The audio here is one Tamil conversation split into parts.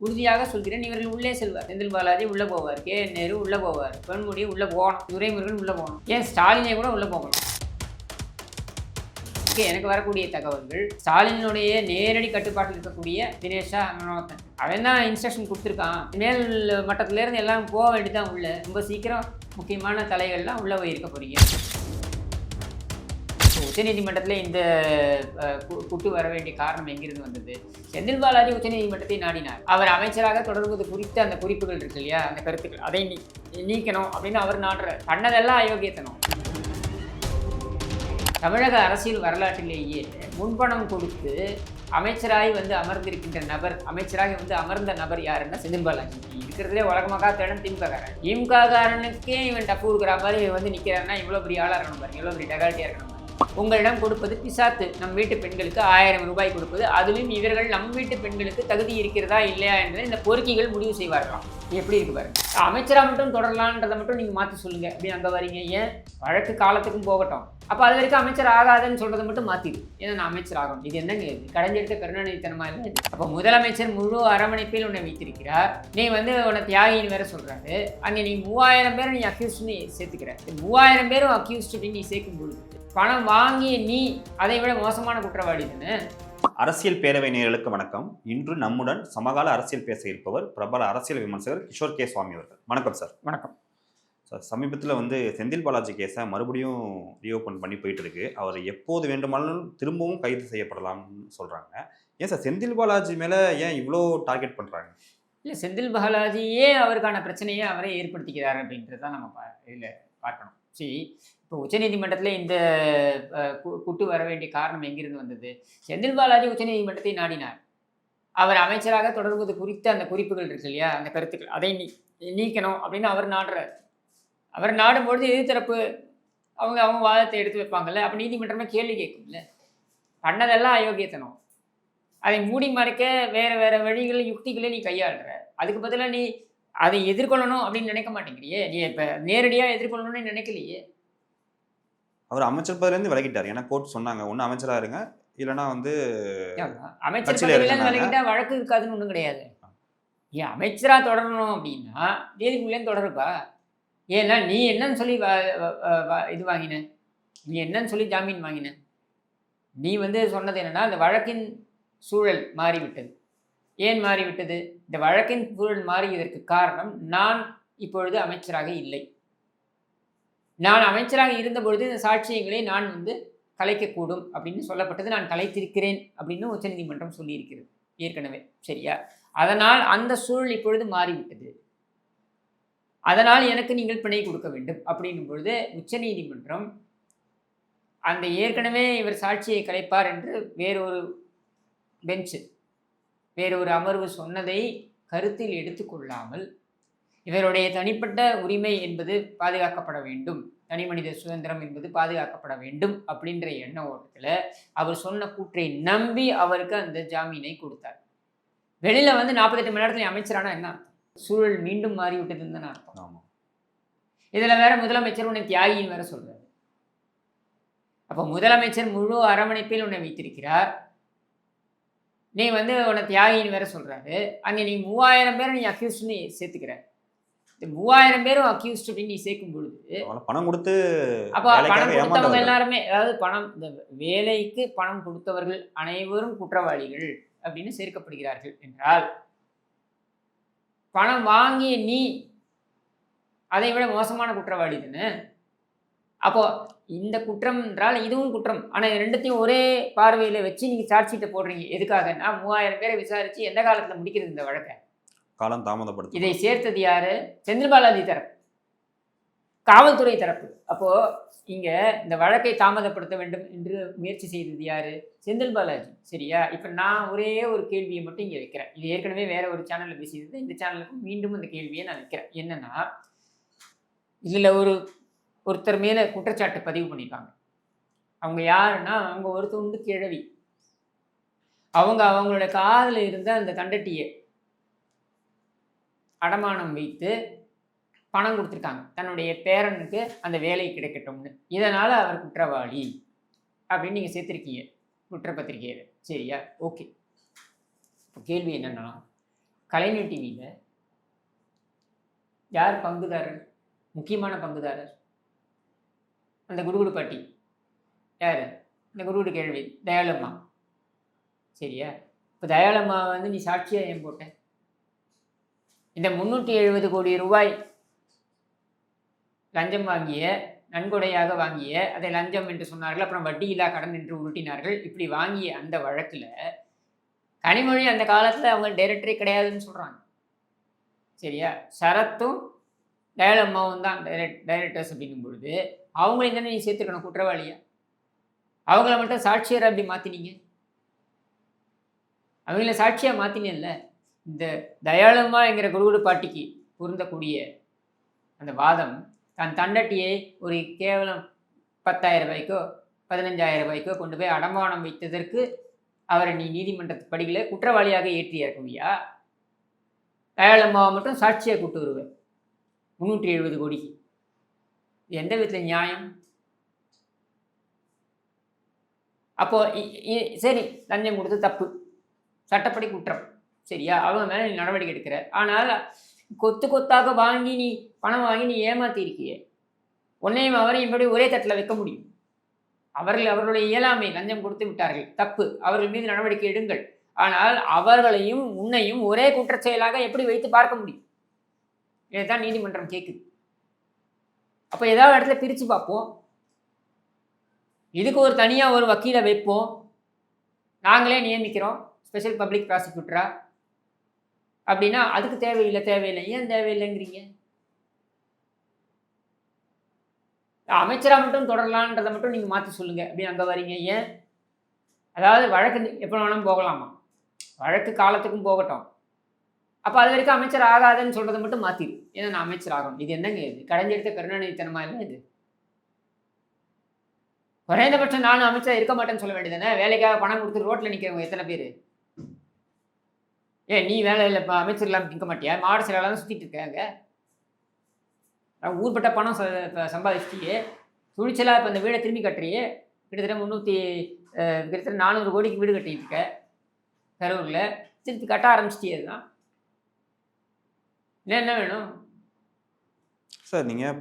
உறுதியாக சொல்கிறேன். இவர்கள் உள்ளே செல்வார். செந்தில் பாலாஜி உள்ளே போவார். கே. நேரு உள்ள போவார். பொன்முடி உள்ளே போகணும். துரைமுருகன் உள்ளே போகணும். ஏன்? ஸ்டாலினே கூட உள்ளே போகணும். எனக்கு வரக்கூடிய தகவல்கள். ஸ்டாலினுடைய நேரடி கட்டுப்பாட்டில் இருக்கக்கூடிய தினேஷா மனோகரன். அவன் தான் இன்ஸ்ட்ரக்ஷன் கொடுத்துருக்கான். மேல் மட்டத்துல இருந்து எல்லாம் போக வேண்டியதான் உள்ள. ரொம்ப சீக்கிரம் முக்கியமான தலைகள்லாம் உள்ளே போயிருக்க போகிறீங்க உச்சநீதிமன்றத்தில் இந்த கூட்டு குட்டு வர வேண்டிய காரணம் எங்கிருந்து வந்தது? செந்தில் பாலாஜி உச்சநீதிமன்றத்தை நாடினார். அவர் அமைச்சராக தொடர்வது குறித்த அந்த குறிப்புகள் இருக்கு இல்லையா? அந்த கருத்துக்கள். அதை நீ நீக்கணும் அப்படின்னு அவர் நாடுற பண்ணதெல்லாம் அயோக்கியத்தனம். தமிழக அரசியல் வரலாற்றிலேயே முன்பணம் கொடுத்து அமைச்சராகி வந்து அமர்ந்திருக்கின்ற நபர் அமைச்சராக வந்து அமர்ந்த நபர் யாருன்னா செந்தில் பாலாஜி இருக்கிறதுலே உலகமாக தேடம் திமுககாரன் திமுககாரனுக்கே இவன் டப்பு கொடுக்குற மாதிரி வந்து நிற்கிறாருன்னா இவ்வளோ பெரிய ஆளாக இருக்கணும் பாருங்க. இவ்வளோ பெரிய டெகாலிட்டியாக இருக்கணும் உங்களிடம் கொடுப்பது பிசாத்து. நம் வீட்டு பெண்களுக்கு ஆயிரம் ரூபாய் கொடுப்பது. அதிலும் இவர்கள் நம் வீட்டு பெண்களுக்கு தகுதி இருக்கிறதா இல்லையா என்பதை இந்த பொறுக்கிகள் முடிவு செய்வார்களாம். எப்படி இருக்கு பாருங்க. அமைச்சராக மட்டும் தொடரலான்றதை மட்டும் நீங்கள் மாற்றி சொல்லுங்கள் அப்படின்னு அங்கே வரீங்க. ஏன்? வழக்கு காலத்துக்கும் போகட்டும். அப்போ அது வரைக்கும் அமைச்சர் ஆகாதுன்னு சொல்கிறத மட்டும் மாற்றிடு ஏன்னா நான் அமைச்சர் ஆகணும். இது என்னங்க இது? கடைஞ்செடுத்த கருணாநிதித்தனமாக இல்லை இது? முதலமைச்சர் முழு அரவணைப்பில் உன்னை வைத்திருக்கிறார். நீ வந்து உன்னை தியாகின்னு வேற சொல்கிறாரு அங்கே நீ மூவாயிரம் பேரும் நீ அக்யூஸ்ட்னு சேர்த்துக்கிற. மூவாயிரம் பேரும் அக்யூஸ்ட் அப்படின்னு நீ சேர்க்கும் பொழுது பணம் வாங்கிய நீ அதை விட மோசமான குற்றவாளி தானே? அரசியல் பேரவை நேயர்களுக்கு வணக்கம். இன்று நம்முடன் சமகால அரசியல் பேச இருப்பவர் பிரபல அரசியல் விமர்சகர் கிஷோர் கே சுவாமி அவர்கள். வணக்கம் சார். வணக்கம். சார் சமீபத்தில் வந்து செந்தில் பாலாஜி கேஸை மறுபடியும் ரீஓப்பன் பண்ணி போயிட்டு இருக்கு அவர் எப்போது வேண்டுமானாலும் திரும்பவும் கைது செய்யப்படலாம்னு சொல்றாங்க. ஏன் சார் செந்தில் பாலாஜி மேலே ஏன் இவ்வளோ டார்கெட் பண்ணுறாங்க இல்லை செந்தில் பாலாஜியே அவருக்கான பிரச்சனையை அவரே ஏற்படுத்திக்கிறார் அப்படின்றது நம்ம இதில் பார்க்கணும். சரி இப்போ உச்சநீதிமன்றத்தில் இந்த குட்டு வர வேண்டிய காரணம் எங்கிருந்து வந்தது? செந்தில் பாலாஜி உச்சநீதிமன்றத்தை நாடினார். அவர் அமைச்சராக தொடர்வது குறித்த அந்த குறிப்புகள் இருக்கு இல்லையா? அந்த கருத்துக்கள். அதை நீ நீக்கணும் அப்படின்னு அவர் நாடுறார். அவர் நாடும்பொழுது எதிர்த்தரப்பு அவங்க அவங்க வாதத்தை எடுத்து வைப்பாங்கல்ல? அப்போ நீதிமன்றமே கேள்வி கேட்கும்ல? பண்ணதெல்லாம் அயோக்கியத்தனம். அதை மூடி மறைக்க வேறு வேறு வழிகளை யுக்திகளை நீ கையாளுற. அதுக்கு பதிலாக நீ அதை எதிர்கொள்ளணும் அப்படின்னு நினைக்க மாட்டேங்கிறியே? நீ இப்போ நேரடியாக எதிர்கொள்ளணும்னு நினைக்கலையே? அவர் அமைச்சர் பதவியிலேருந்து விலகிட்டார். ஏன்னா கோர்ட் சொன்னாங்க ஒன்று அமைச்சராக இருங்க. இல்லைன்னா வந்து அமைச்சர் கட்சியில பதவியில இருக்கனால. விலகிட்டா வழக்கு இருக்காதுன்னு ஒன்றும் கிடையாது. நீ அமைச்சரா தொடரணும் அப்படின்னா நீதிக்குள்ளேயும் தொடருப்பா. ஏன்னா நீ என்னன்னு சொல்லி இது வாங்கின. நீ என்னன்னு சொல்லி ஜாமீன் வாங்கின. நீ வந்து சொன்னது என்னன்னா அந்த வழக்கின் சூழல் மாறிவிட்டது. ஏன் மாறிவிட்டது? இந்த வழக்கின் சூழல் மாறியதற்கு காரணம் நான் இப்பொழுது அமைச்சராக இல்லை. நான் அமைச்சராக இருந்த பொழுது இந்த சாட்சியங்களை நான் வந்து கலைக்கக்கூடும் அப்படின்னு சொல்லப்பட்டது. நான் கலைத்திருக்கிறேன் அப்படின்னு உச்சநீதிமன்றம் சொல்லியிருக்கிறது ஏற்கனவே. சரியா? அதனால் அந்த சூழல் இப்பொழுது மாறிவிட்டது. அதனால் எனக்கு நீங்கள் பிணை கொடுக்க வேண்டும் அப்படின்னும் பொழுது உச்சநீதிமன்றம் அந்த ஏற்கனவே இவர் சாட்சியை கலைப்பார் என்று வேறொரு பெஞ்சு வேறொரு அமர்வு சொன்னதை கருத்தில் எடுத்துக்கொள்ளாமல் இவருடைய தனிப்பட்ட உரிமை என்பது பாதுகாக்கப்பட வேண்டும். தனி மனித சுதந்திரம் என்பது பாதுகாக்கப்பட வேண்டும் அப்படின்ற எண்ண ஓட்டத்தில் அவர் சொன்ன கூற்றை நம்பி அவருக்கு அந்த ஜாமீனை கொடுத்தார். வெளியில வந்து நாற்பத்தெட்டு மணி நேரத்துல அமைச்சரானா என்ன? சூழல் மீண்டும் மாறிவிட்டதுன்னு தானே அர்த்தம். ஆமாம் இதுல வேற முதலமைச்சர் உன்னை தியாகின்னு வேற சொல்றாரு. அப்போ முதலமைச்சர் முழு அரவணைப்பில் உன்னை வைத்திருக்கிறார். நீ வந்து உன்னை தியாகின்னு வேற சொல்றாரு. அங்க நீ மூவாயிரம் பேரை நீ அக்யூஸ்ட்னு சேர்த்துக்கிற. இந்த மூவாயிரம் பேரும் அக்யூஸ்ட் அப்படின்னு நீ சேர்க்கும் பொழுது பணம் கொடுத்து அப்போ பணம் கொடுத்தவங்க. எல்லாருமே அதாவது பணம் இந்த வேலைக்கு பணம் கொடுத்தவர்கள் அனைவரும் குற்றவாளிகள் அப்படின்னு சேர்க்கப்படுகிறார்கள் என்றால் பணம் வாங்கிய நீ அதை விட மோசமான குற்றவாளி தானே? அப்போ இந்த குற்றம் என்றால் இதுவும் குற்றம். ஆனால் இது ரெண்டுத்தையும் ஒரே பார்வையில் வச்சு நீங்கள் சாட்சிட்டு போடுறீங்க. எதுக்காகன்னா மூவாயிரம் பேரை விசாரிச்சு எந்த காலத்தில் முடிக்கிறது இந்த வழக்கை? காலம் தாமதப்படுத்தும். இதை சேர்த்தது யாரு? செந்தில்பாலாஜி தரப்பு. காவல்துறை தரப்பு. அப்போ இங்க இந்த வழக்கை தாமதப்படுத்த வேண்டும் என்று முயற்சி செய்தது யாரு? செந்தில் பாலாஜி. சரியா? இப்ப நான் ஒரே ஒரு கேள்வியை மட்டும் இங்க வைக்கிறேன். இது ஏற்கனவே வேற ஒரு சேனல்ல பேசியது. இந்த சேனலுக்கு மீண்டும் இந்த கேள்வியை நான் வைக்கிறேன். என்னன்னா இதுல ஒரு ஒருத்தர் மேல குற்றச்சாட்டு பதிவு பண்ணியிருக்காங்க அவங்க யாருன்னா அவங்க ஒரு கிழவி. அவங்க அவங்களோட காதில் இருந்த அந்த தண்டட்டியை அடமானம் வைத்து பணம் கொடுத்துருக்காங்க. தன்னுடைய பேரனுக்கு அந்த வேலை கிடைக்கட்டும்னு. இதனால் அவர் குற்றவாளி அப்படின்னு நீங்கள் சேர்த்துருக்கீங்க. குற்றப்பத்திரிகையில். சரியா? ஓகே. இப்போ கேள்வி என்னென்னா கலைஞர் டிவியில் யார் பங்குதாரர்? முக்கியமான பங்குதாரர்? அந்த குடுகுடு பாட்டி. யார்? இந்த குருகுடு கேள்வி தயாளம்மா. சரியா? இப்போ தயாளம்மா வந்து நீ சாட்சியாக ஏன் போட்ட? இந்த முந்நூற்றி எழுபது கோடி ரூபாய் லஞ்சம் வாங்கிய நன்கொடையாக வாங்கிய அதை லஞ்சம் என்று சொன்னார்கள். அப்புறம் வட்டி இல்லா கடன் என்று உருட்டினார்கள். இப்படி வாங்கிய அந்த வழக்கில் கனிமொழி அந்த காலத்தில் அவங்க டைரக்டரே கிடையாதுன்னு சொல்கிறாங்க சரியா? சரத்தும் டயலம்மாவும் தான் டைரக்ட் டைரக்டர்ஸ் அப்படிங்கும் பொழுது அவங்களையும் தானே நீ சேர்த்துக்கணும் குற்றவாளியா? அவங்கள மட்டும் சாட்சியரை அப்படி மாற்றினீங்க அவங்கள சாட்சியாக மாற்றினேன்ல இந்த தயாளுமா என்கிற குருகுடு பாட்டிக்கு பொருந்தக்கூடிய அந்த வாதம் தன் தண்டட்டியை ஒரு கேவலம் பத்தாயிரம் ரூபாய்க்கோ பதினஞ்சாயிரம் ரூபாய்க்கோ கொண்டு போய் அடமானம் வைத்ததற்கு அவரை நீ நீதிமன்ற படிகளை குற்றவாளியாக ஏற்றி இறக்குவியா? தயாளம்மாவை மட்டும் சாட்சியாக கூட்டு வருவேன். முந்நூற்றி எழுபது கோடிக்கு. எந்த விதத்தில் நியாயம்? அப்போது இ- இ- சரி லஞ்சம் கொடுத்து தப்பு. சட்டப்படி குற்றம். சரியா? அவங்க மேலே நீ நடவடிக்கை எடுக்கிற. ஆனால் கொத்து கொத்தாக வாங்கி நீ பணம் வாங்கி நீ ஏமாத்திருக்கியே உன்னையும் அவரையும் இப்படி ஒரே தட்டில் வைக்க முடியும்? அவர்கள் அவர்களுடைய இயலாமை லஞ்சம் கொடுத்து விட்டார்கள். தப்பு. அவர்கள் மீது நடவடிக்கை எடுங்கள். ஆனால் அவர்களையும் உன்னையும் ஒரே குற்றச் செயலாக எப்படி வைத்து பார்க்க முடியும்? இதைத்தான் நீதிமன்றம் கேட்குது அப்போ ஏதாவது இடத்துல பிரித்து பார்ப்போம். இதுக்கு ஒரு தனியாக ஒரு வக்கீலை வைப்போம். நாங்களே நியமிக்கிறோம். ஸ்பெஷல் பப்ளிக் ப்ராசிக்யூட்டராக அப்படின்னா அதுக்கு தேவையில்லை தேவையில்லை. ஏன் தேவையில்லைங்கிறீங்க? அமைச்சராக மட்டும் தொடரலான்றதை மட்டும் நீங்கள் மாற்றி சொல்லுங்கள் அப்படின்னு அங்கே வரீங்க. ஏன்? அதாவது வழக்கு எப்போ வேணாலும் போகலாமா? வழக்கு காலத்துக்கும் போகட்டும். அப்போ அது வரைக்கும் அமைச்சர் ஆகாதுன்னு சொல்கிறத மட்டும் மாற்றிடு ஏன்னா நான் அமைச்சர் ஆகணும். இது என்னங்க இது? கடைஞ்செடுத்த கருணாநிதித்தனமா இல்லை இது? குறைந்தபட்சம் நானும் அமைச்சராக இருக்க மாட்டேன்னு சொல்ல வேண்டியதானே வேலைக்காக பணம் கொடுத்து ரோட்டில் நிற்கிறவங்க எத்தனை பேர்? ஏன் நீ வேலை இல்லை இப்போ அமைச்சர் இல்லாமல் நிற்க மாட்டியா? மாவட்ட செயலாளர் தான் சுற்றிட்டு இருக்காங்க ஊர்பட்ட பணம் ச- சம்பாதிச்சிட்டியே. துணிச்சலாக இப்போ இந்த வீடை திரும்பி கட்டுறியே. கிட்டத்தட்ட முந்நூற்றி கிட்டத்தட்ட நானூறு கோடிக்கு வீடு கட்டிட்டு இருக்க. கரூரில். திருப்பி கட்ட ஆரம்பிச்சிட்டியே தான் இன்னும் என்ன வேணும்? சார் நீங்கள்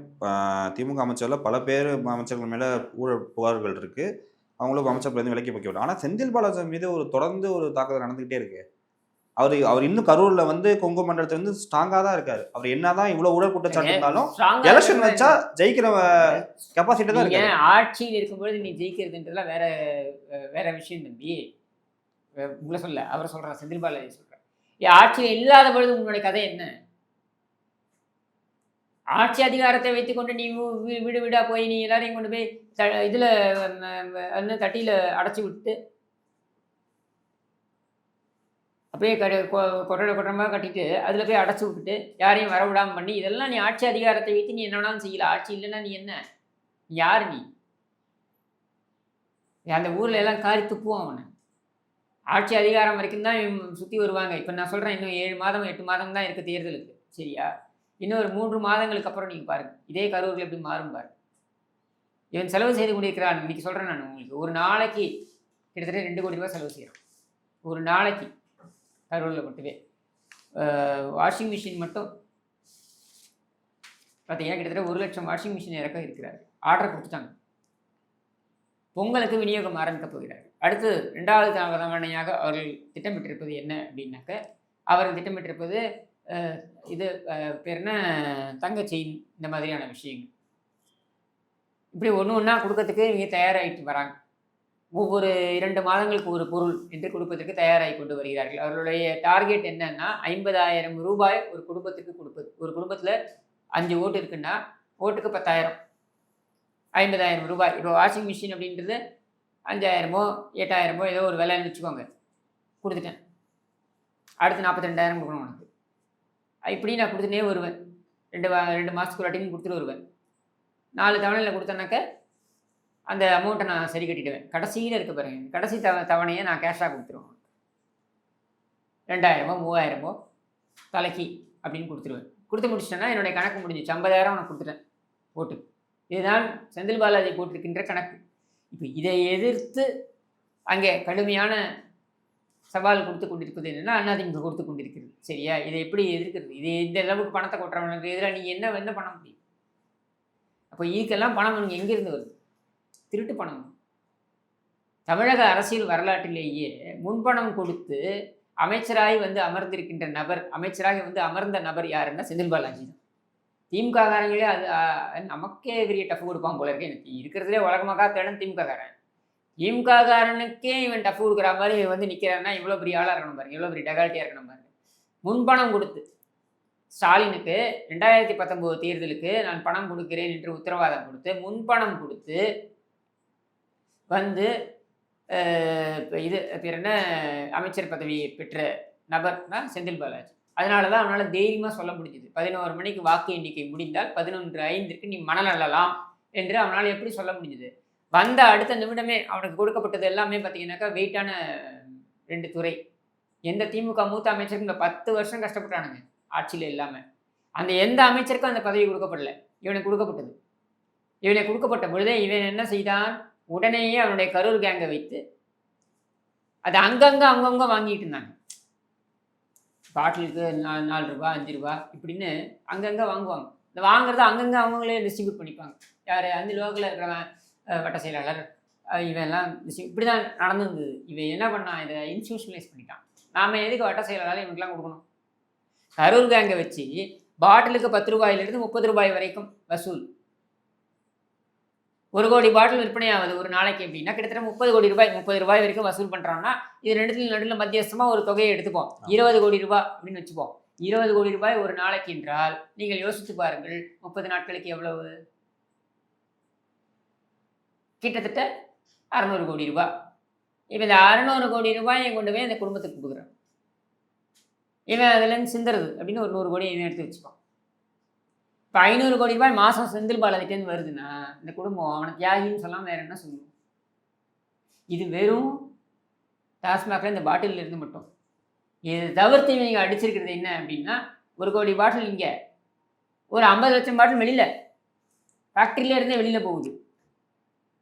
திமுக அமைச்சரில் பல பேர் அமைச்சர்கள் மேலே ஊழல் புகார்கள் இருக்குது அவங்களும் அமைச்சர்லேருந்து விலக்கி வைக்க விடும் ஆனால் செந்தில் பாலாஜி மீது ஒரு தொடர்ந்து ஒரு தாக்குதல் நடந்துக்கிட்டே இருக்குது அவர் அவர் இன்னும் கரூரில் வந்து கொங்கு மண்டலத்துல வந்து ஸ்ட்ராங்காக தான் இருக்காரு. அவர் என்னதான் இவ்வளோ ஊழல் குற்றச்சாட்டு இருந்தாலும் எலெக்ஷன் வச்சா ஜெயிக்கிற கெப்பாசிட்டி தான் நீங்க இருக்காரு. ஆட்சியில் இருக்கும்பொழுது நீ ஜெயிக்கிறதுன்றதுலாம் வேற வேற விஷயம் தம்பி. உங்களை சொல்ல அவர் சொல்றார் செந்தில் பாலாஜி சொல்றார் ஏ ஆட்சியில் இல்லாத பொழுது உன்னுடைய கதை என்ன? ஆட்சி அதிகாரத்தை வைத்துக்கொண்டு நீ வீடு வீடா போய் நீ எல்லாரையும் கொண்டு போய் த இதுல என்ன தட்டியில அடைச்சி விட்டு அப்படியே கட கொ- கொட்டடை கொட்டமாக கட்டிட்டு அதில் போய் அடைச்சி விட்டுட்டு யாரையும் வர பண்ணி இதெல்லாம் நீ ஆட்சி அதிகாரத்தை வைத்து நீ என்ன வேணாலும் செய்யல ஆட்சி இல்லைன்னா நீ என்ன? நீ யார் நீ? அந்த ஊரில் எல்லாம் காரி துப்புவான் அவனை. ஆட்சி அதிகாரம் வரைக்கும் தான் சுற்றி வருவாங்க. இப்போ நான் சொல்கிறேன் இன்னும் ஏழு மாதம் எட்டு மாதம் தான் இருக்குது தேர்தலுக்கு. சரியா? இன்னும் ஒரு மூன்று மாதங்களுக்கு அப்புறம் நீங்கள் பாருங்கள் இதே கரூரில் எப்படி மாறும் பாருங்க. இவன் செலவு செய்து கொண்டிருக்கிறான். இன்றைக்கி சொல்கிறேன் நான் உங்களுக்கு. ஒரு நாளைக்கு கிட்டத்தட்ட ரெண்டு கோடி ரூபாய் செலவு செய்கிறோம் ஒரு நாளைக்கு. கரூரில் மட்டுமே. வாஷிங் மிஷின் மட்டும் பார்த்தீங்கன்னா கிட்டத்தட்ட ஒரு லட்சம் வாஷிங் மிஷின் இறக்க இருக்கிறார் ஆர்டர் கொடுத்துட்டாங்க. பொங்கலுக்கு விநியோகம் ஆரம்பிக்கப் போகிறார். அடுத்து ரெண்டாவது தவணையாக அவர்கள் திட்டமிட்டிருப்பது என்ன அப்படின்னாக்க அவர்கள் திட்டமிட்டிருப்பது இது பேர் என்ன? தங்க செயின் இந்த மாதிரியான விஷயங்கள். இப்படி ஒன்று ஒன்றா கொடுக்கறதுக்கு இவங்க தயாராகிட்டு வராங்க. ஒவ்வொரு இரண்டு மாதங்களுக்கு ஒரு பொருள் என்று கொடுப்பதற்கு தயாராகி கொண்டு வருகிறார்கள். அவர்களுடைய டார்கெட் என்னன்னா ஐம்பதாயிரம் ரூபாய் ஒரு குடும்பத்துக்கு கொடுப்பது ஒரு குடும்பத்தில் அஞ்சு ஓட்டு இருக்குன்னா ஓட்டுக்கு பத்தாயிரம். ஐம்பதாயிரம் ரூபாய். இப்போ வாஷிங் மிஷின் அப்படின்றது அஞ்சாயிரமோ எட்டாயிரமோ ஏதோ ஒரு விலைன்னு வச்சுக்கோங்க. கொடுத்துட்டேன். அடுத்து நாற்பத்தி ரெண்டாயிரம் கொடுக்கணும் உனக்கு. இப்படி நான் கொடுத்துட்டே வருவேன். ரெண்டு ரெண்டு மாதத்துக்கு ஒரு வாட்டின்னு கொடுத்துட்டு வருவேன். நாலு தவணையில் கொடுத்தேன்னாக்க அந்த அமௌண்ட்டை நான் சரி கட்டிடுவேன். கடைசியில் இருக்க பாருங்க. கடைசி தவ தவணையை நான் கேஷாக கொடுத்துருவேன். ரெண்டாயிரமோ மூவாயிரமோ தலைக்கு அப்படின்னு கொடுத்துருவேன். கொடுத்து முடிச்சிட்டேன்னா என்னுடைய கணக்கு முடிஞ்சிச்சு. ஐம்பதாயிரம் உனக்கு கொடுத்துட்டேன். ஓட்டு இதுதான் செந்தில் பாலாஜி போட்டிருக்கின்ற கணக்கு. இப்போ இதை எதிர்த்து அங்கே கடுமையான சவால் கொடுத்து கொண்டிருப்பது என்னென்னா அதிமுக கொடுத்து கொண்டிருக்கிறது. சரியா? இதை எப்படி எதிர்க்கிறது? இது இந்த அளவுக்கு பணத்தை கொட்டுறவனுக்கு எதிராக நீங்கள் என்ன என்ன பண்ண முடியும்? அப்போ இதுக்கெல்லாம் பணம் உனக்கு எங்கேருந்து வருது? திருட்டு பணம் தமிழக அரசியல் வரலாற்றிலேயே முன்பணம் கொடுத்து அமைச்சராகி வந்து அமர்ந்திருக்கின்ற நபர் அமைச்சராக வந்து அமர்ந்த நபர் யாருன்னா செந்தில் பாலாஜி தான். திமுக காரங்களே அது நமக்கே பெரிய டஃப் கொடுப்பான் போல இருக்கு. எனக்கு இருக்கிறதுலே உலகமாக தேடும் திமுக காரன். திமுக காரனுக்கே இவன் டஃப் கொடுக்குற மாதிரி இவன் வந்து நிற்கிறான்னா இவ்வளோ பெரிய ஆளாக இருக்கணும் பாருங்க. இவ்வளோ பெரிய டெகால்ட்டியாக இருக்கணும் பாருங்க. முன்பணம் கொடுத்து ஸ்டாலினுக்கு ரெண்டாயிரத்தி பத்தொம்போது தேர்தலுக்கு நான் பணம் கொடுக்கிறேன் என்று உத்தரவாதம் கொடுத்து முன்பணம் கொடுத்து வந்து இது பேர் என்ன? அமைச்சர் பதவியை பெற்ற நபர்னா செந்தில் பாலாஜி. அதனால தான் அவனால் தைரியமாக சொல்ல முடிஞ்சுது. பதினோரு மணிக்கு வாக்கு எண்ணிக்கை முடிந்தால் பதினொன்று ஐந்திற்கு நீ மணல் அள்ளலாம் என்று அவனால் எப்படி சொல்ல முடிஞ்சுது? வந்த அடுத்த நிமிடமே அவனுக்கு கொடுக்கப்பட்டது எல்லாமே பார்த்தீங்கன்னாக்கா வெயிட்டான ரெண்டு துறை. எந்த திமுக மூத்த அமைச்சருக்கும் இந்த பத்து வருஷம் கஷ்டப்பட்டானுங்க ஆட்சியில் இல்லாமல் அந்த எந்த அமைச்சருக்கும் அந்த பதவி கொடுக்கப்படல. இவனுக்கு கொடுக்கப்பட்டது. இவனை கொடுக்கப்பட்ட பொழுதே இவன் என்ன செய்தான்? உடனேயே அவனுடைய கரூர் கேங்கை வைத்து அது அங்கங்கே அங்கங்கே வாங்கிட்டு இருந்தாங்க. பாட்டிலுக்கு நாலு நாலு ரூபா அஞ்சு ரூபா இப்படின்னு அங்கங்கே வாங்குவாங்க. இந்த வாங்குறத அங்கங்கே அவங்களே டிஸ்ட்ரிபியூட் பண்ணிப்பாங்க. யார்? அந்த லோக்கலில் இருக்கிறவன் வட்ட செயலாளர் இவெல்லாம் இப்படி தான் நடந்துருந்தது. இவன் என்ன பண்ணான்? இதை இன்ஸ்டியூஷனலைஸ் பண்ணிட்டான். நாம் எதுக்கு வட்ட செயலாளர் இவனுக்குலாம் கொடுக்கணும்? கரூர் கேங்கை வச்சு பாட்டிலுக்கு பத்து ரூபாயிலிருந்து முப்பது ரூபாய் வரைக்கும் வசூல். ஒரு கோடி பாட்டில் விற்பனை ஆகுது ஒரு நாளைக்கு அப்படின்னா கிட்டத்தட்ட முப்பது கோடி ரூபாய் முப்பது ரூபாய் வரைக்கும் வசூல் பண்ணுறான்னா இது ரெண்டுத்துல நடுவில் மத்தியஸ்தமாக ஒரு தொகையை எடுத்துப்போம். இருபது கோடி ரூபாய் அப்படின்னு வச்சுப்போம். இருபது கோடி ரூபாய் ஒரு நாளைக்கு என்றால் நீங்கள் யோசித்து பாருங்கள் முப்பது நாட்களுக்கு எவ்வளவு? கிட்டத்தட்ட அறநூறு கோடி ரூபாய். இப்போ இந்த அறநூறு கோடி ரூபாயை கொண்டு போய் அந்த குடும்பத்துக்கு கொடுக்குறான். இவன் அதுலேருந்து சிந்துறது அப்படின்னு ஒரு நூறு கோடி இவன் எடுத்து வச்சுப்பான். இப்போ ஐநூறு கோடி ரூபாய் மாதம் செந்தில் பாலாஜிட்டேருந்து வருதுன்னா இந்த குடும்பம் அவனை தியாகின்னு சொல்லாமல் வேறு என்ன சொல்லணும் இது வெறும் டாஸ்மாகில் இந்த பாட்டிலில் இருந்து மட்டும். இது தவிர்த்து இவங்க அடிச்சிருக்கிறது என்ன அப்படின்னா ஒரு கோடி பாட்டில் இங்கே ஒரு ஐம்பது லட்சம் பாட்டில் வெளியில் ஃபேக்ட்ரியில இருந்தே வெளியில் போகுது.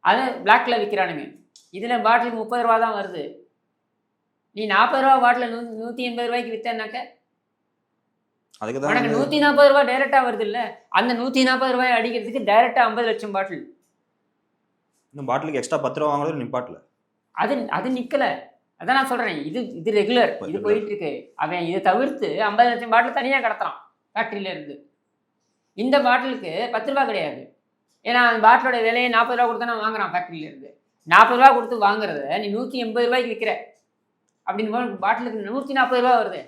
அதை பிளாக்ல விற்கிறானுங்க இதில் பாட்டிலுக்கு முப்பது ரூபா தான் வருது. நீ நாற்பது ரூபா பாட்டில் நூ நூற்றி எண்பது ரூபாய்க்கு விற்றனாக்க அதுக்கு தான் நூற்றி நாற்பது ரூபாய் டைரெக்டாக வருது இல்லை அந்த நூற்றி நாற்பது ரூபாய் அடிக்கிறதுக்கு டைரெக்டாக ஐம்பது லட்சம் பாட்டில் இன்னும் பாட்டிலுக்கு எக்ஸ்ட்ரா பத்து ரூபா வாங்குறது நிப்பாட்டில் அது அது நிக்கல. அதான் நான் சொல்றேன். இது இது ரெகுலர் இது. போயிட்டு இருக்கு அவன் இதை தவிர்த்து ஐம்பது லட்சம் பாட்டில் தனியா கடத்துறான். ஃபேக்டரியில இருந்து. இந்த பாட்டிலுக்கு பத்து ரூபா கிடையாது. ஏன்னா அந்த பாட்டிலோட விலையை நாற்பது ரூபா கொடுத்தா நான் வாங்குறான் ஃபேக்டரியில இருந்து. நாற்பது ரூபா கொடுத்து வாங்குறத நீ நூற்றி எண்பது ரூபாய்க்கு விற்கிற அப்படின்னு பாட்டிலுக்கு நூற்றி நாற்பது ரூபா வருது.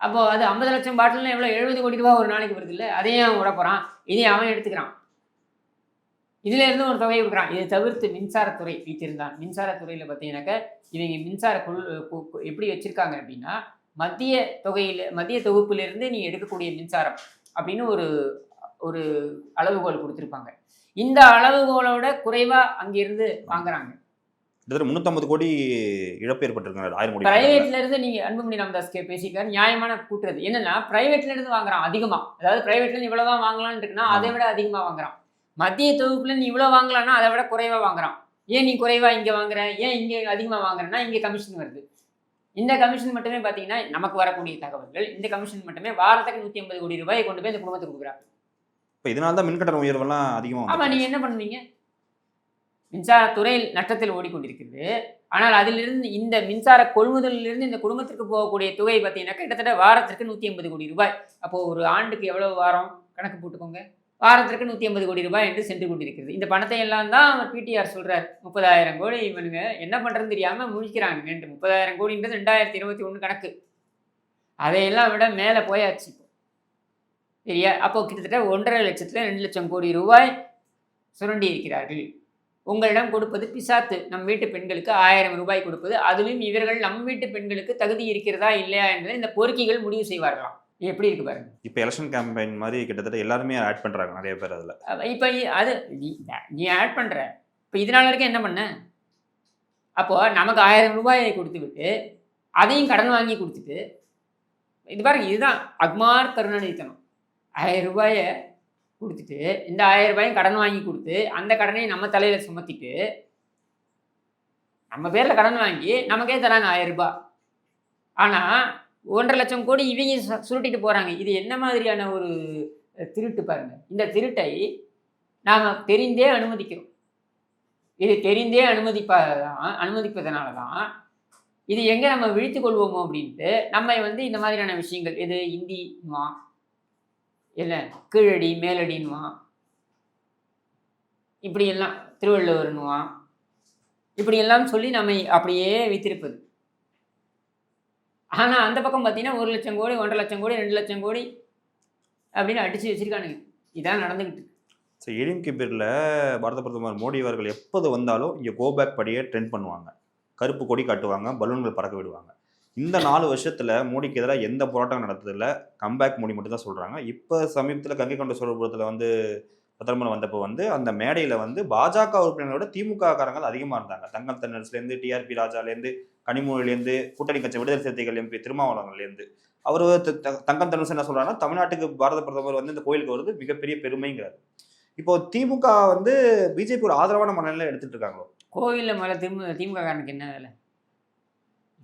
அப்போ அது ஐம்பது லட்சம் பாட்டில்னா எவ்வளோ எழுபது கோடி ரூபா ஒரு நாளைக்கு வருது இல்லை? அதையும் அவன் விட போகிறான் இதையும் அவன் எடுத்துக்கிறான். இதுல இருந்து ஒரு தொகையை கொடுக்குறான். இதை தவிர்த்து மின்சாரத்துறை வைத்திருந்தான். மின்சாரத்துறையில் பார்த்தீங்கன்னாக்க இவங்க மின்சார குழு எப்படி வச்சுருக்காங்க அப்படின்னா மத்திய தொகையில் மத்திய தொகுப்பிலிருந்து நீ எடுக்கக்கூடிய மின்சாரம் அப்படின்னு ஒரு ஒரு அளவுகோல் கொடுத்துருப்பாங்க. இந்த அளவுகோலோட குறைவாக அங்கேருந்து வாங்குறாங்க. கிட்டத்தட்ட முந்நூற்றம்பது கோடி இழப்பு ஏற்பட்டிருக்காங்க ஆயிரம் கோடி பிரைவேட்ல இருந்து நீங்க அன்புமணி ராமதாஸ் கே பேசிக்கார் நியாயமான கூட்டுறது. என்னன்னா பிரைவேட்ல இருந்து வாங்குறான் அதிகமா. அதாவது பிரைவேட்ல இருந்து இவ்வளவுதான் வாங்கலாம்னு இருக்குன்னா அதை விட அதிகமா வாங்குறான். மத்திய தொகுப்புல நீ இவ்வளவு வாங்கலாம்னா அதை விட குறைவா வாங்குறான். ஏன் நீ குறைவா இங்க வாங்குற? ஏன் இங்க அதிகமா வாங்குறேன்னா இங்க கமிஷன் வருது. இந்த கமிஷன் மட்டுமே பாத்தீங்கன்னா நமக்கு வரக்கூடிய தகவல்கள் இந்த கமிஷன் மட்டுமே வாரத்துக்கு நூத்தி ஐம்பது கோடி ரூபாயை கொண்டு போய் இந்த குடும்பத்துக்கு கொடுக்குறாங்க. இப்போ இதனால தான் மின்கட்டண உயர்வெல்லாம் அதிகமாக ஆமா நீங்க என்ன பண்ணுவீங்க? மின்சாரத்துறையில் நஷ்டத்தில் ஓடிக்கொண்டிருக்கிறது. ஆனால் அதிலிருந்து இந்த மின்சார கொள்முதலிலிருந்து இந்த குடும்பத்திற்கு போகக்கூடிய தொகை பார்த்தீங்கன்னா கிட்டத்தட்ட வாரத்திற்கு நூற்றி ஐம்பது கோடி ரூபாய். அப்போ ஒரு ஆண்டுக்கு எவ்வளவு வாரம்? கணக்கு போட்டுக்கோங்க. வாரத்திற்கு நூற்றி ஐம்பது கோடி ரூபாய் என்று சென்று கொண்டிருக்கிறது. இந்த பணத்தை எல்லாம் தான் அவர் பிடிஆர் சொல்கிறார் முப்பதாயிரம் கோடி இவனுங்க என்ன பண்ணுறதுன்னு தெரியாமல் முழிக்கிறாங்க. முப்பதாயிரம் கோடின்றது ரெண்டாயிரத்தி இருபத்தி ஒன்று கணக்கு. அதையெல்லாம் விட மேலே போயாச்சு சரியா? அப்போ கிட்டத்தட்ட ஒன்றரை லட்சத்தில் ரெண்டு லட்சம் கோடி ரூபாய் சுரண்டி இருக்கிறார்கள் உங்களிடம் கொடுப்பது பிசாத்து. நம் வீட்டு பெண்களுக்கு ஆயிரம் ரூபாய் கொடுப்பது. அதிலும் இவர்கள் நம் வீட்டு பெண்களுக்கு தகுதி இருக்கிறதா இல்லையா என்பதை இந்த பொறுக்கிகள் முடிவு செய்வார்களாம். எப்படி இருக்கு பாருங்க. இப்போ எலெக்ஷன் கேம்பெயின் மாதிரி கிட்டத்தட்ட எல்லாருமே ஆட் பண்ணுறாங்க நிறைய பேர் அதில். இப்ப அது நீ ஆட் பண்ற. இப்போ இது நாள் வரைக்கும் என்ன பண்ண? அப்போ நமக்கு ஆயிரம் ரூபாயை கொடுத்து விட்டு அதையும் கடன் வாங்கி கொடுத்துட்டு இது பாருங்க இதுதான் அக்மார் கருணாநிதித்தனம். ஆயிரம் ரூபாயை கொடுத்துட்டு இந்த ஆயிரம் ரூபாயும் கடன் வாங்கி கொடுத்து அந்த கடனையும் நம்ம தலையில் சுமத்திட்டு நம்ம பேரில் கடன் வாங்கி நமக்கே தராங்க ஆயிரம் ரூபாய். ஆனால் ஒன்றரை லட்சம் கோடி இவங்க சு- சுருட்டிட்டு போகிறாங்க இது என்ன மாதிரியான ஒரு திருட்டு பாருங்கள் இந்த திருட்டை நாம் தெரிந்தே அனுமதிக்கிறோம். இது தெரிந்தே அனுமதிப்பதான் அனுமதிப்பதனால தான் இது எங்கே நம்ம விழித்து கொள்வோமோ அப்படின்ட்டு நம்ம வந்து இந்த மாதிரியான விஷயங்கள் இது இந்தின்வான் இல்லை கீழடி மேலடின்வான் இப்படியெல்லாம் திருவள்ளுவர்னுவான் இப்படியெல்லாம் சொல்லி நம்ம அப்படியே வைத்திருப்பது. ஆனால் அந்த பக்கம் பார்த்தீங்கன்னா ஒரு லட்சம் கோடி ஒன்றரை லட்சம் கோடி ரெண்டு லட்சம் கோடி அப்படின்னு அடித்து வச்சிருக்கானுங்க. இதான் நடந்துக்கிட்டு ஸோ ஏடிஎம்கே பேரில் பாரத பிரதமர் மோடி அவர்கள் எப்போது வந்தாலும் இங்கே கோபேக் படியே ட்ரெண்ட் பண்ணுவாங்க. கருப்பு கொடி காட்டுவாங்க பலூன்கள் பறக்க விடுவாங்க. இந்த நாலு வருஷத்தில் மோடிக்கு எதிராக எந்த போராட்டம் நடத்ததில்ல கம்பேக் மோடி மட்டும் தான் சொல்கிறாங்க இப்போ சமீபத்தில் கங்கை கொண்ட சோழபுரத்தில் வந்து பிரதமர் வந்தப்போ வந்து அந்த மேடையில் வந்து பாஜக உறுப்பினர்களோட திமுக காரங்கள் அதிகமாக இருந்தாங்க. தங்கம் தன்னரசுலேருந்து டிஆர்பி ராஜாலேருந்து கனிமொழிலேருந்து கூட்டணி கட்சி விடுதலை சிறுத்தைகள் எம்பி திருமாவளவன்லேருந்து. அவர் தங்கம் தென்னரசு என்ன சொல்கிறாங்கன்னா தமிழ்நாட்டுக்கு பாரத பிரதமர் வந்து இந்த கோயிலுக்கு வருது மிகப்பெரிய பெருமைங்கிறார். இப்போ திமுக வந்து பிஜேபி ஒரு ஆதரவான மனநிலை எடுத்துட்டு இருக்காங்களோ? கோவிலில் மேலே திமுக திமுக காரனுக்கு என்ன வேலை?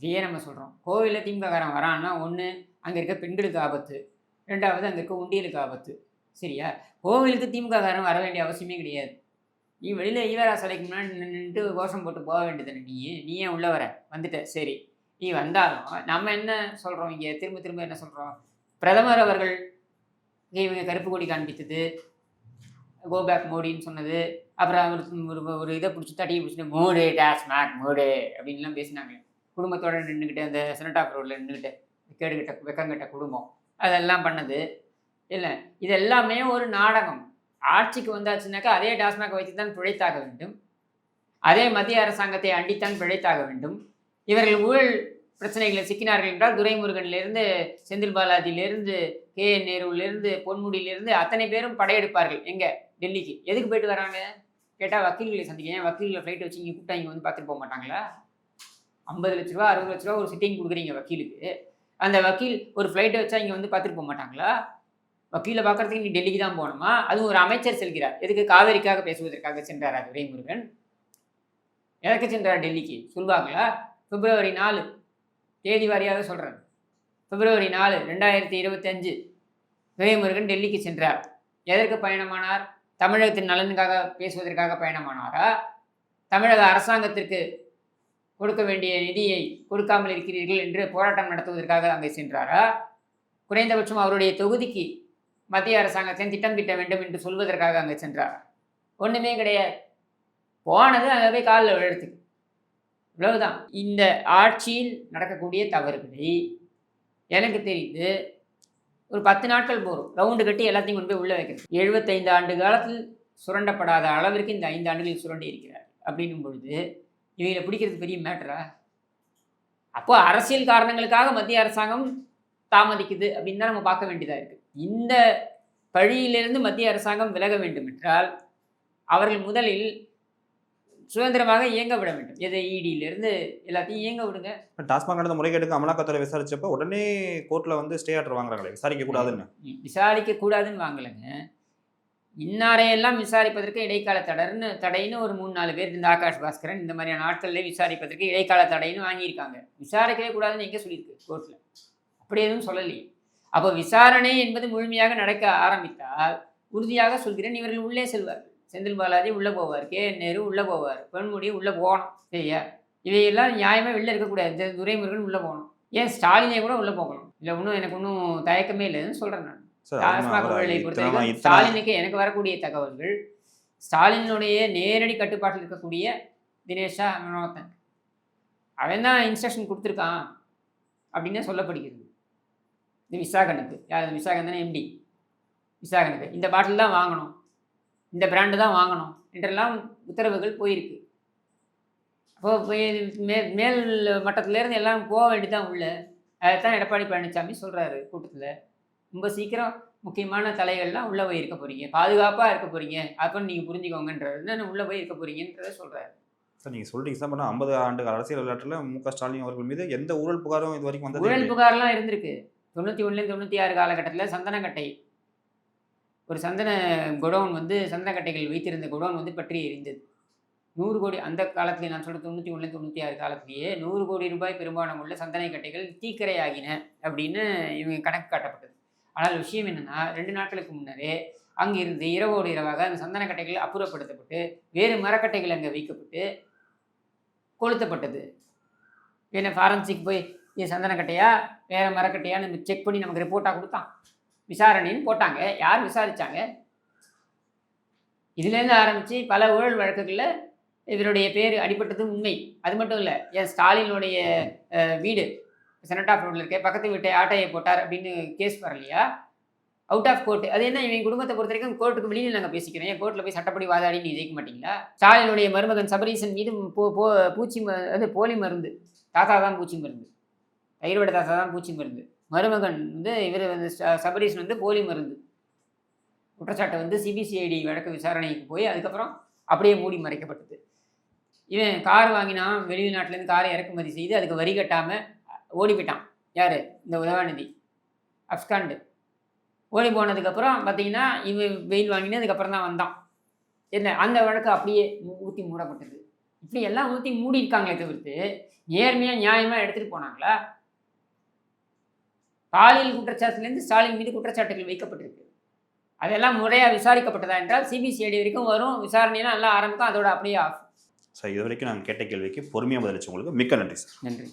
இதையே நம்ம சொல்கிறோம் கோவிலில் திமுக வரான்னா ஒன்று அங்கே இருக்க பெண்களுக்கு ஆபத்து. ரெண்டாவது அங்கே இருக்க உண்டியலுக்கு ஆபத்து. சரியா? கோவிலுக்கு திமுககாரன் வர வேண்டிய அவசியமே கிடையாது. நீ வெளியில் ஈவரா சிலைக்கு முன்னாடி நின்றுட்டு கோஷம் போட்டு போக வேண்டியது நீ? நீ ஏன் உள்ளே வர? வந்துட்ட. சரி. நீ வந்தாலும் நம்ம என்ன சொல்கிறோம் இங்கே? திரும்ப திரும்ப என்ன சொல்கிறோம் பிரதமர் அவர்கள் இவங்க கருப்பு கொடி காண்பித்தது. கோபேக் மோடின்னு சொன்னது. அப்புறம் ஒரு ஒரு இதை பிடிச்சி தட்டியை பிடிச்சிட்டு மூடு மேக் மூடு அப்படின்லாம் பேசினாங்க. குடும்பத்தோடு நின்றுக்கிட்டு அந்த செனட்டாப் ரோடில் நின்றுக்கிட்டு கேடுகிட்ட வெக்கங்கிட்ட குடும்பம் அதெல்லாம் பண்ணது. இல்லை இது எல்லாமே ஒரு நாடகம். ஆட்சிக்கு வந்தாச்சுனாக்கா அதே டாஸ்மாக வைத்து தான் பிழைத்தாக வேண்டும். அதே மத்திய அரசாங்கத்தை அண்டித்தான் பிழைத்தாக வேண்டும். இவர்கள் ஊழல் பிரச்சனைகளில் சிக்கினார்கள் என்றால் துரைமுருகன்லேருந்து செந்தில் பாலாஜியிலேருந்து கே. என். நேருவிலேருந்து பொன்முடியிலேருந்து அத்தனை பேரும் படையெடுப்பார்கள். எங்கே? டெல்லிக்கு. எதுக்கு போயிட்டு வராங்க? கேட்டால் வக்கீல்களை சந்திக்க ஏன் வக்கீல்களை ஃப்ளைட் வச்சு இங்கே கூப்பிட்டா இங்கே வந்து பார்த்துட்டு போக மாட்டாங்களா? ஐம்பது லட்ச ரூபா அறுபது லட்ச ரூபா ஒரு சிட்டிங் கொடுக்குறீங்க வக்கீலுக்கு. அந்த வக்கீல் ஒரு ஃப்ளைட்டை வச்சா இங்கே வந்து பார்த்துட்டு போக மாட்டாங்களா? வக்கீலை பார்க்குறதுக்கு நீ டெல்லிக்கு தான் போகணுமா? அதுவும் ஒரு அமைச்சர் செல்கிறார். எதுக்கு காவேரிக்காக பேசுவதற்காக சென்றாரா துரைமுருகன் எதற்கு சென்றார் டெல்லிக்கு? சொல்வாங்களா? பிப்ரவரி நாலு. தேதி வாரியாக சொல்கிறேன் பிப்ரவரி நாலு ரெண்டாயிரத்தி இருபத்தஞ்சு. துரைமுருகன் டெல்லிக்கு சென்றார். எதற்கு பயணமானார்? தமிழகத்தின் நலனுக்காக பேசுவதற்காக பயணமானாரா? தமிழக அரசாங்கத்திற்கு கொடுக்க வேண்டிய நிதியை கொடுக்காமல் இருக்கிறீர்கள் என்று போராட்டம் நடத்துவதற்காக அங்கே சென்றாரா? குறைந்தபட்சம் அவருடைய தொகுதிக்கு மத்திய அரசாங்கத்தின் திட்டம் திட்ட வேண்டும் என்று சொல்வதற்காக அங்கே சென்றார்? ஒன்றுமே கிடையாது. போனது அங்கே போய் காலில் விழுறதுக்கு. இவ்வளவுதான். இந்த ஆட்சியில் நடக்கக்கூடிய தவறுகளை எனக்கு தெரிந்து ஒரு பத்து நாட்கள் போகிறோம் ரவுண்டு கட்டி எல்லாத்தையும் கொண்டு போய் உள்ளே வைக்கிறது. எழுபத்தைந்து ஆண்டு காலத்தில் சுரண்டப்படாத அளவிற்கு இந்த ஐந்து ஆண்டுகளில் சுரண்டி இருக்கிறார் அப்படின்னும் பொழுது இவங்களை பிடிக்கிறது பெரிய மேட்டரா அப்போ அரசியல் காரணங்களுக்காக மத்திய அரசாங்கம் தாமதிக்குது அப்படின்னு தான் நம்ம பார்க்க வேண்டியதாக இருக்குது இந்த பழியிலிருந்து மத்திய அரசாங்கம் விலக வேண்டும் என்றால் அவர்கள் முதலில் சுதந்திரமாக இயங்க விட வேண்டும். எதை? இடியிலிருந்து எல்லாத்தையும் இயங்க விடுங்க. இப்போ டாஸ்மாக் நடந்த முறைகேடுக்கு அமலாக்கத்துறை விசாரிச்சப்ப உடனே கோர்ட்ல வந்து ஸ்டே ஆர்டர் வாங்குறாங்களே விசாரிக்க கூடாதுன்னு விசாரிக்க கூடாதுன்னு வாங்கலைங்க. இன்னாரையெல்லாம் விசாரிப்பதற்கு இடைக்கால தடர்னு தடைன்னு ஒரு மூணு நாலு பேர் இந்த ஆகாஷ் பாஸ்கரன் இந்த மாதிரியான ஆட்கள்லேயே விசாரிப்பதற்கு இடைக்கால தடைன்னு வாங்கியிருக்காங்க. விசாரிக்கவே கூடாதுன்னு எங்கே சொல்லியிருக்கு கோர்ட்டில் அப்படி எதுவும் சொல்லலையே. அப்போ விசாரணை என்பது முழுமையாக நடக்க ஆரம்பித்தால் உறுதியாக சொல்கிறேன் இவர்கள் உள்ளே செல்வார்கள். செந்தில் பாலாஜி உள்ளே போவார் கே. நேரு உள்ளே போவார் பொன்முடி உள்ளே போகணும் சரியா? இவையெல்லாம் நியாயமாக வெளில இருக்கக்கூடாது. இந்த துரைமுருகன் உள்ளே போகணும். ஏன் ஸ்டாலினே கூட உள்ளே போகணும்? இல்லை ஒன்றும் எனக்கு ஒன்றும் தயக்கமே இல்லைன்னு சொல்கிறேன் நான். ஸ்டாலினுக்கு எனக்கு வரக்கூடிய தகவல்கள் ஸ்டாலினுடைய நேரடி கட்டுப்பாட்டில் இருக்கக்கூடிய தினேஷா மனோகத்தன் அவன் தான் இன்ஸ்ட்ரக்ஷன் கொடுத்துருக்கான் அப்படின்னு சொல்லப்படுகிறது. இந்த விசாகனுக்கு. யார் விசாகன் தானே எம்டி விசாகனுக்கு. இந்த பாட்டில் தான் வாங்கணும். இந்த பிராண்டு தான் வாங்கணும் என்றெல்லாம் உத்தரவுகள் போயிருக்கு. அப்போ போய் மே மேல் மட்டத்திலேருந்து எல்லாம் போக வேண்டியதான் உள்ள. அதைத்தான் எடப்பாடி பழனிசாமி சொல்கிறாரு கூட்டத்தில். ரொம்ப சீக்கிரம் முக்கியமான தலைகள்லாம் உள்ளே போய் இருக்க போகிறீங்க பாதுகாப்பாக இருக்க போகிறீங்க அப்போ நீங்கள் புரிஞ்சுக்கோங்கன்றது உள்ளே போய் இருக்க போகிறீங்கன்றத சொல்கிறாரு சார் நீங்க சொல்றீங்க. சார் ஐம்பது ஆண்டு அரசியல் விளையாட்டுல மு க ஸ்டாலின் அவர்கள் மீது எந்த ஊழல் புகாரும் இது வரைக்கும் வந்தது ஊழல். புகார்லாம் இருந்திருக்கு. தொண்ணூற்றி ஒன்றுலேருந்து தொண்ணூற்றி ஆறு காலகட்டத்தில் சந்தனக்கட்டை. ஒரு சந்தன குடோன் வந்து சந்தனக்கட்டைகள் வைத்திருந்த குடோன் வந்து பற்றி எரிந்தது. நூறு கோடி அந்த காலத்திலே நான் சொல்ற தொண்ணூற்றி ஒன்று தொண்ணூற்றி ஆறு காலத்திலேயே நூறு கோடி ரூபாய் பெரும்பாலும் உள்ள சந்தனை கட்டைகள் தீக்கரையாகின அப்படின்னு இவங்க கணக்கு காட்டப்பட்டது. ஆனால் விஷயம் என்னென்னா ரெண்டு நாட்களுக்கு முன்னரே அங்கிருந்து இரவோடு இரவாக அந்த சந்தன கட்டைகள் அப்புறப்படுத்தப்பட்டு வேறு மரக்கட்டைகள் அங்கே வைக்கப்பட்டு கொளுத்தப்பட்டது. என்ன ஃபாரன்சிக் போய் இது சந்தன கட்டையா? மரக்கட்டையான்னு செக் பண்ணி நமக்கு ரிப்போர்ட்டாக கொடுத்தான். விசாரணைன்னு போட்டாங்க. யார் விசாரித்தாங்க இதுலேருந்து ஆரம்பித்து பல ஊழல் வழக்குகளில் இவருடைய பேர் அடிபட்டது உண்மை. அது மட்டும் இல்லை ஏன் ஸ்டாலினுடைய வீடு. செனட் ஆஃப் ரோடில் இருக்க பக்கத்து வீட்டை ஆட்டையை போட்டார் அப்படின்னு கேஸ் வரலையா அவுட் ஆஃப் கோர்ட் அது என்ன இவங்க குடும்பத்தை பொறுத்த வரைக்கும் கோர்ட்டுக்கு வெளியில் நாங்கள் பேசிக்கிறோம். ஏன் கோர்ட்டில் போய் சட்டப்படி வாதாடி நீ ஜெயிக்க மாட்டீங்களா? ஸ்டாலினுடைய மருமகன் சபரீசன் மீது போ போ பூச்சி அது போலி மருந்து. தாத்தா தான் பூச்சி மருந்து. தைரோட தாத்தா தான் பூச்சி மருந்து. மருமகன் வந்து இவர் வந்து சபரீசன் வந்து போலி மருந்து. குற்றச்சாட்டை வந்து சிபிசிஐடி வழக்கு விசாரணைக்கு போய் அதுக்கப்புறம் அப்படியே மூடி மறைக்கப்பட்டது. இவன் கார் வாங்கினான். வெளிநாட்டிலேருந்து காரை இறக்குமதி செய்து அதுக்கு வரி கட்டாமல் ஓடி போயிட்டான் யார்? இந்த உதவாநிதி அப்ஸ்காண்டு. ஓடி போனதுக்கப்புறம் பார்த்தீங்கன்னா இவன் வெயில் வாங்கினதுக்கப்புறம் தான் வந்தான். என்ன அந்த வழக்கு அப்படியே ஊற்றி மூடப்பட்டது. இப்படி எல்லாம் ஊற்றி மூடி இருக்காங்களே தவிர்த்து நேர்மையாக நியாயமாக எடுத்துகிட்டு போனாங்களா? பாலியல் குற்றச்சாட்டுலேருந்து ஸ்டாலின் மீது குற்றச்சாட்டுகள் வைக்கப்பட்டிருக்கு. அதெல்லாம் முறையாக விசாரிக்கப்பட்டதா என்றால் சிபிசிஐடி வரைக்கும் வரும். விசாரணையெல்லாம் நல்லா ஆரம்பிக்கும். அதோட அப்படியே ஆஃப். சார் இது வரைக்கும் நாங்கள் கேட்ட கேள்விக்கு பொறுமையாக பதிலளிச்சவங்களுக்கு மிக்க நன்றி சார். நன்றி.